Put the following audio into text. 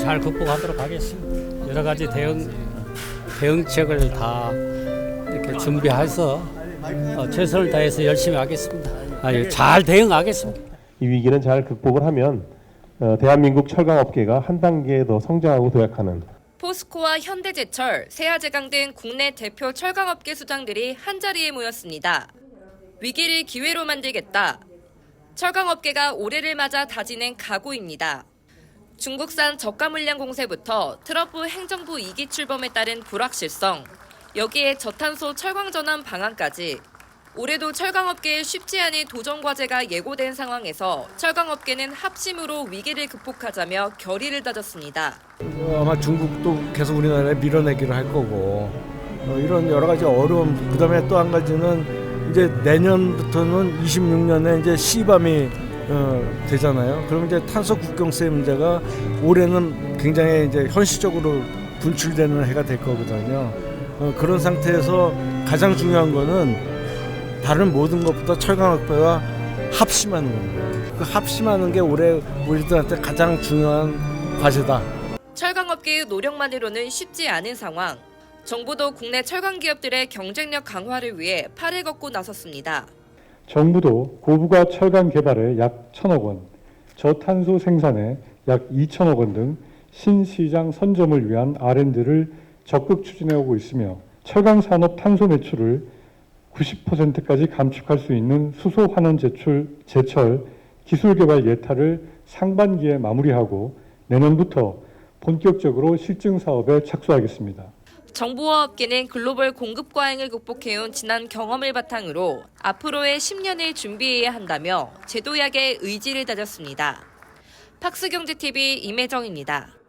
잘 극복하도록 하겠습니다. 여러 가지 대응 대응책을 다 이렇게 준비해서 어, 최선을 다해서 열심히 하겠습니다. 아니, 잘 대응하겠습니다. 이 위기는 잘 극복을 하면 어, 대한민국 철강업계가 한 단계 더 성장하고 도약하는 포스코와 현대제철, 세아제강 등 국내 대표 철강업계 수장들이 한자리에 모였습니다. 위기를 기회로 만들겠다. 철강업계가 올해를 맞아 다지는 각오입니다. 중국산 저가 물량 공세부터 트럼프 행정부 2기 출범에 따른 불확실성, 여기에 저탄소 철강 전환 방안까지 올해도 철강업계에 쉽지 않은 도전 과제가 예고된 상황에서 철강업계는 합심으로 위기를 극복하자며 결의를 다졌습니다. 어, 아마 중국도 계속 우리나라에 밀어내기를 할 거고 어, 이런 여러 가지 어려움 그다음에 또 한 가지는 이제 내년부터는 26년에 이제 시밤이 어, 되잖아요. 그럼 이제 탄소 국경세 문제가 올해는 굉장히 이제 현실적으로 분출되는 해가 될 거거든요. 어, 그런 상태에서 가장 중요한 거는 다른 모든 것보다 철강업계가 합심하는 겁니다. 그 합심하는 게 올해 우리들한테 가장 중요한 과제다. 철강업계의 노력만으로는 쉽지 않은 상황. 정부도 국내 철강 기업들의 경쟁력 강화를 위해 팔을 걷고 나섰습니다. 정부도 고부가 철강 개발에 약 1천억 원, 저탄소 생산에 약 2천억 원 등 신시장 선점을 위한 R&D를 적극 추진해 오고 있으며 철강 산업 탄소 매출을 90%까지 감축할 수 있는 수소 환원 제출 제철 기술 개발 예타를 상반기에 마무리하고 내년부터 본격적으로 실증 사업에 착수하겠습니다. 정부와 업계는 글로벌 공급 과잉을 극복해온 지난 경험을 바탕으로 앞으로의 10년을 준비해야 한다며 제도약의 의지를 다졌습니다. 팍스경제TV 임혜정입니다.